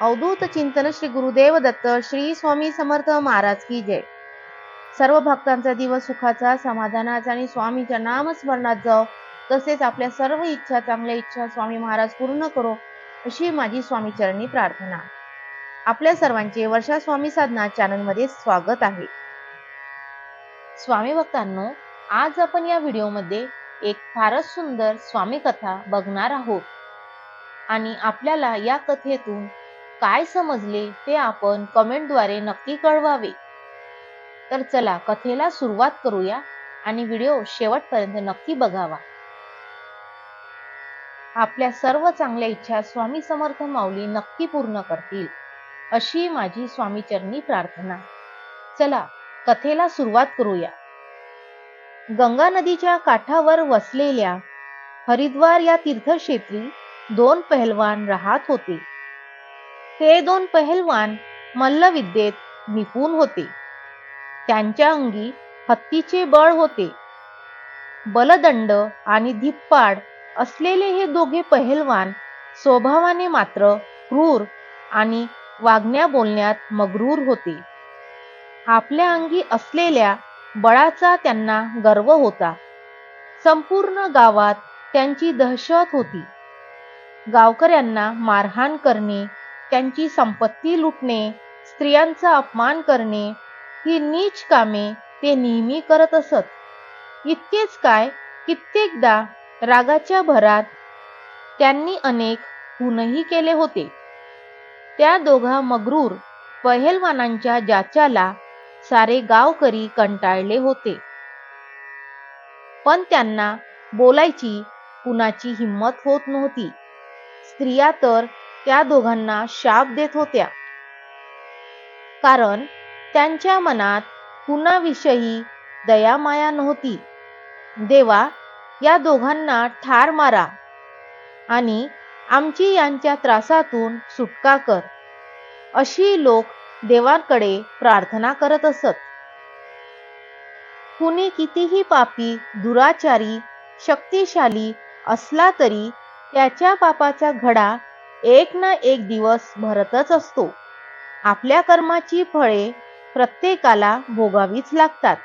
अवधूत चिंतन श्री गुरुदेव दत्त श्री स्वामी समर्थ महाराज की जय. सर्व भक्तांचा दिवस सुखाचा समाधानाचा आणि स्वामीच्या नामस्मरणात जाओ. तसेच आपल्या सर्व इच्छा चांगल्या इच्छा स्वामी महाराज पूर्ण करो अशी माझी स्वामी चरणी प्रार्थना. आपल्या सर्वांचे वर्षा स्वामी साधना चॅनलमध्ये स्वागत आहे. स्वामी भक्तांनो आज आपण या व्हिडिओमध्ये एक फारच सुंदर स्वामी कथा बघणार आहोत. आणि आपल्याला या कथेतून काय समजले ते आपण कमेंटद्वारे नक्की कळवावे. तर चला कथेला सुरुवात करूया आणि व्हिडिओ शेवटपर्यंत नक्की बघावा. आपल्या सर्व चांगल्या इच्छा स्वामी समर्थ माऊली नक्की पूर्ण करतील अशी माझी स्वामीचरणी प्रार्थना. चला कथेला सुरुवात करूया. गंगा नदीच्या काठावर वसलेल्या हरिद्वार या तीर्थक्षेत्री दोन पहलवान राहत होते. हे दोन पहलवान मल्लविद्येत निपुण होते. त्यांच्या अंगी हत्तीचे बळ होते. बलदंड आणि धिप्पाड असलेले हे दोघे पहलवान स्वभावाने मात्र क्रूर आणि वागण्या बोलण्यात मग्रूर होते. आपल्या अंगी असलेल्या बळाचा त्यांना गर्व होता. संपूर्ण गावात त्यांची दहशत होती. गावकऱ्यांना मारहाण करणे त्यांची संपत्ती लुटणे स्त्रियांचा अपमान करणे ही नीच कामे ते नेहमी करत असत. इतकेच काय कित्येकदा रागाच्या भरात त्यांनी अनेक खूनही केले होते. त्या दोघा मगरूर पहलवानांच्या जाच्याला सारे गावकरी कंटाळले होते. पण त्यांना बोलायची कुणाची हिंमत होत नव्हती. स्त्रिया तर त्या दोघांना शाप देत होत्या. कारण त्यांच्या मनात कुणाविषयी दयामाया नव्हती. देवा या दोघांना ठार मारा आणि आमची यांच्या त्रासातून सुटका कर. अशी लोक देवाकडे प्रार्थना करत असत. कुणी कितीही पापी दुराचारी शक्तिशाली असला तरी त्याच्या पापाचा घडा एक ना एक दिवस भरतच असतो. आपल्या कर्माची फळे प्रत्येकाला भोगावीच लागतात.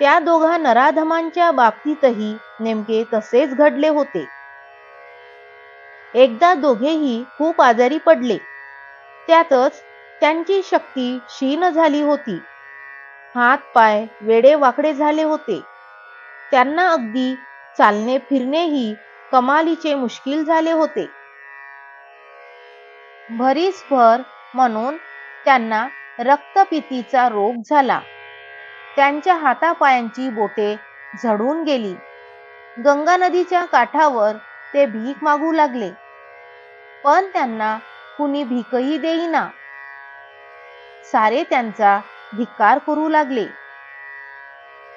त्या दोघा नराधमांच्या बाबतीतही नेमके तसेच घडले होते. एकदा दोघेही खूप आजारी पडले. त्यातच त्यांची शक्ती क्षीण झाली होती. हात पाय वेडे वाकडे झाले होते. त्यांना अगदी चालणे फिरणेही कमालीचे मुश्किल झाले होते. भरीसभर म्हणून त्यांना रक्तपितीचा रोग झाला. त्यांच्या हातापायांची बोटे झडून गेली. गंगा नदीच्या काठावर ते भीक मागू लागले. पण त्यांना कुणी भीकही देईना. सारे त्यांचा धिक्कार करू लागले.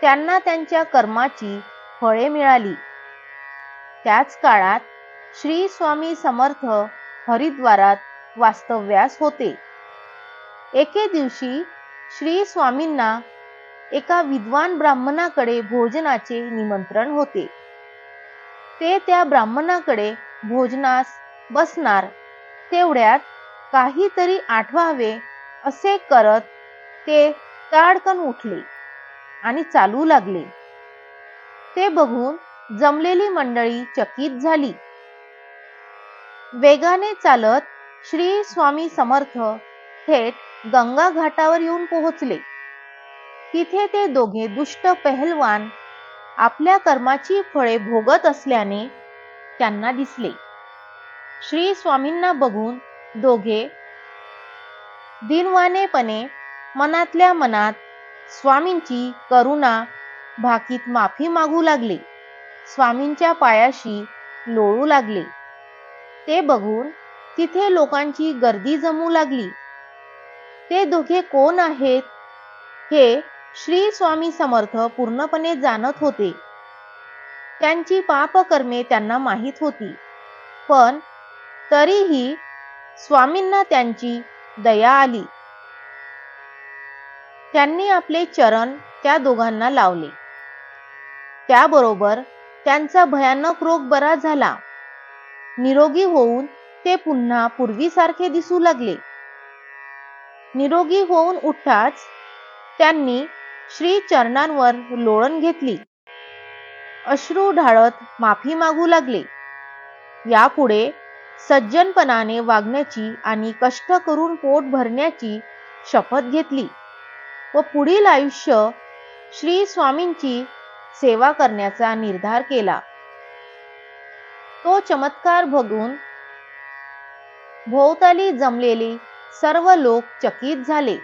त्यांना त्यांच्या कर्माची फळे मिळाली. त्याच काळात श्री स्वामी समर्थ हरिद्वारात वास्तव्यास होते. एके दिवशी श्री स्वामींना एका विद्वान ब्राह्मणाकडे भोजनाचे निमंत्रण होते. ते त्या ब्राह्मणाकडे भोजनास बसणार तेवढ्यात काहीतरी आठवावे असे करत ते ताडकन उठले आणि चालू लागले. ते बघून जमलेली मंडळी चकित झाली. वेगाने चालत श्री स्वामी समर्थ थेट गंगा घाटावर येऊन पोहोचले. तिथे ते दोघे दुष्ट पहलवान आपल्या कर्माची फळे भोगत असल्याने त्यांना दिसले. श्री स्वामींना बघून दोघे दिनवानेपणे मनातल्या मनात स्वामींची करुणा भाकीत माफी मागू लागले. स्वामींच्या पायाशी लोळू लागले. ते बघून तिथे लोकांची गर्दी जमू लागली. ते दोघे कोण आहेत? हे श्री स्वामी समर्थ पूर्णपणे जाणत होते. त्यांची पापकर्मे त्यांना माहीत होती. पण तरीही स्वामींना त्यांची दया आली. त्यांनी आपले चरण त्या दोघांना लावले. त्याबरोबर त्यांचा भयानक रोग बरा झाला. निरोगी होऊन ते पुन्हा पूर्वीसारखे दिसू लागले. निरोगी होऊन उठताच त्यांनी श्री चरणांवर लोळण घेतली. अश्रू ढाळत माफी मागू लागले. यापुढे सज्जनपणाने वागण्याची आणि कष्ट करून पोट भरण्याची शपथ घेतली व पुढील आयुष्य श्री स्वामींची सेवा करण्याचा निर्धार केला. तो चमत्कार बघून भोवताली जमलेले सर्व लोक चकित झाले.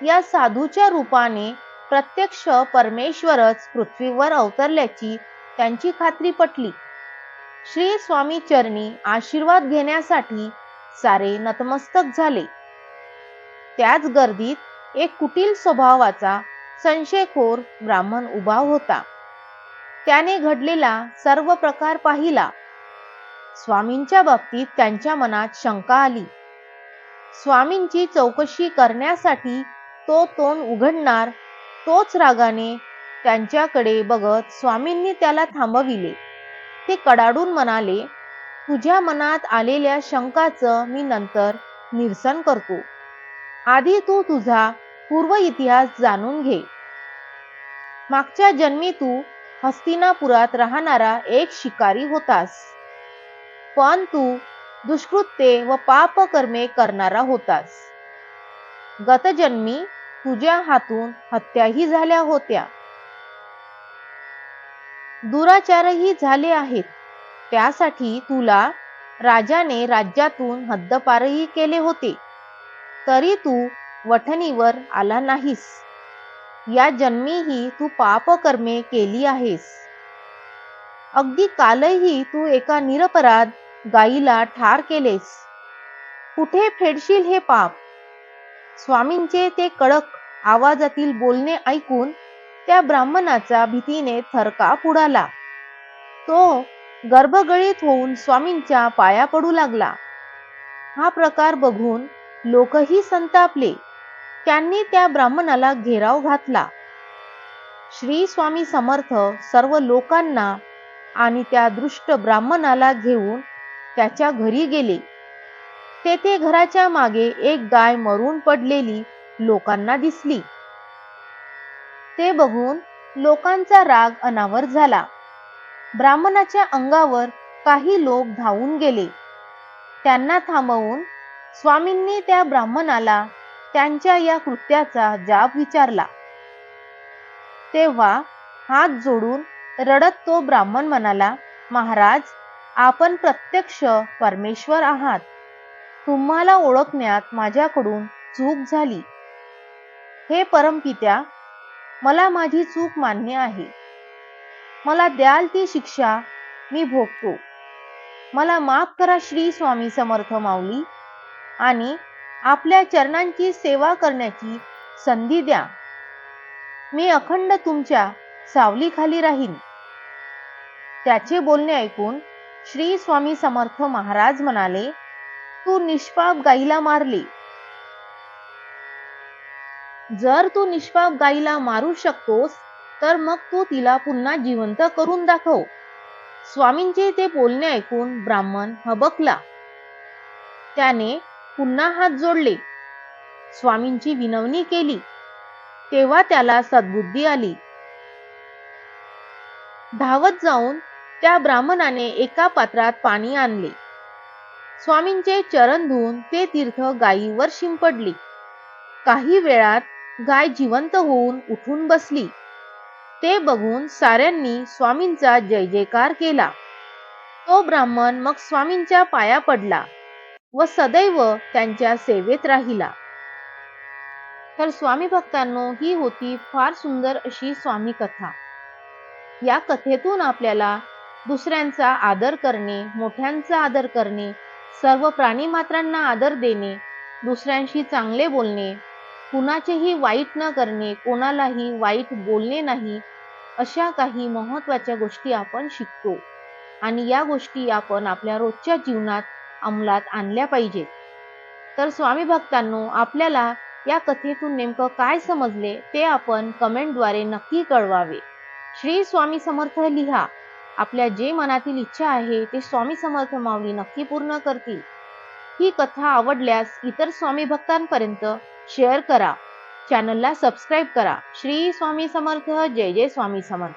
या साधूच्या रूपाने प्रत्यक्ष परमेश्वरच पृथ्वीवर अवतरल्याची त्यांची खात्री पटली. श्री स्वामी चरणी आशीर्वाद घेण्यासाठी सारे नतमस्तक झाले. त्याच गर्दीत एक कुटील स्वभावाचा संशयखोर ब्राह्मण उभा होता. त्याने घडलेला सर्व प्रकार पाहिला. स्वामींच्या बाबतीत त्यांच्या मनात शंका आली. स्वामींची चौकशी करण्यासाठी तो तोंड उघडणार तोच रागाने त्यांच्याकडे बघत स्वामींनी त्याला थांबविले. ते कडाडून म्हणाले तुझ्या मनात आलेल्या शंकाचं मी नंतर निरसन करतो. आधी तू तु तुझा पूर्व इतिहास जाणून घे. मागच्या जन्मी तू हस्तिनापुरात राहणारा एक शिकारी होतास. पण तू दुष्कृत्ये व पापकर्मे करणारा होतास. गतजन्मी तुझ्या हातून हत्याही झाल्या होत्या. दुराचारही झाले आहेत. त्यासाठी तुला राजाने राज्यातून हद्दपारही केले होते. तरी तू वठणीवर आला नाहीस. या जन्मीही तू पापकर्मे केली आहेस. अगदी कालही तू एका निरपराध गाईला ठार केलेस. कुठे फेडशील हे पाप? स्वामींचे ते कडक आवाजातील बोलणे ऐकून त्या ब्राह्मणाचा भीतीने थरकाप उडाला तो गर्भगळीत होऊन स्वामींच्या पाया पडू लागला. हा प्रकार बघून लोकही संतापले. त्यांनी त्या ब्राह्मणाला घेराव घातला. श्री स्वामी समर्थ सर्व लोकांना आणि त्या दृष्ट ब्राह्मणाला घेऊन त्याच्या घरी गेले. तेथे घराच्या मागे एक गाय मरून पडलेली लोकांना दिसली. ते बघून लोकांचा राग अनावर झाला. ब्राह्मणाच्या अंगावर काही लोक धावून गेले. त्यांना थांबवून स्वामींनी त्या ब्राह्मणाला त्यांच्या या कृत्याचा जाब विचारला. तेव्हा हात जोडून रडत तो ब्राह्मण म्हणाला महाराज आपण प्रत्यक्ष परमेश्वर आहात. तुम्हाला ओळखण्यात माझ्याकडून चूक झाली. हे परमपित्या मला माझी चूक मान्य आहे. मला द्याल ती शिक्षा मी भोगतो. मला माफ करा श्री स्वामी समर्थ माऊली आणि आपल्या चरणांची सेवा करण्याची संधी द्या. मी अखंड तुमच्या सावलीखाली राहीन. त्याचे बोलणे ऐकून श्री स्वामी समर्थ महाराज म्हणाले तू निष्पाप गाईला मारली. जर तू निष्पाप गाईला मारू शकतोस तर मग तू तिला पुन्हा जिवंत करून दाखव. स्वामींचे ते बोलणे ऐकून ब्राह्मण हबकला. त्याने पुन्हा हात जोडले. स्वामींची विनवणी केली. तेव्हा त्याला सद्बुद्धी आली. धावत जाऊन त्या ब्राह्मणाने एका पात्रात पाणी आणले. स्वामींचे चरण धुवून ते तीर्थ गायीवर शिंपडली. काही वेळात गाय जिवंत होऊन उठून बसली. ते बघून साऱ्यांनी स्वामींचा जय जयकार केला. तो ब्राह्मण मग स्वामींच्या पाया पडला व सदैव त्यांच्या सेवेत राहिला. तर स्वामी भक्तांनो ही होती फार सुंदर अशी स्वामी कथा. या कथेतून आपल्याला दुसऱ्यांचा आदर करणे मोठ्यांचा आदर करणे सर्व प्राणी मात्रांना आदर देणे दुसऱ्यांशी चांगले बोलणे कुणाचेही वाईट न करणे कोणालाही वाईट बोलणे नाही अशा काही महत्त्वाच्या गोष्टी आपण शिकतो. आणि या गोष्टी आपण आपल्या रोजच्या जीवनात अंमलात आणल्या पाहिजेत. तर स्वामी भक्तांनो आपल्याला या कथेतून नेमकं काय समजले ते आपण कमेंटद्वारे नक्की कळवावे. श्री स्वामी समर्थ लिहा. आपल्या जे मनातील इच्छा आहे ते स्वामी समर्थ माऊली नक्की पूर्ण करतील. ही कथा आवडल्यास इतर स्वामी भक्तांपर्यंत शेअर करा. चॅनलला सबस्क्राईब करा. श्री स्वामी समर्थ. जय जय स्वामी समर्थ.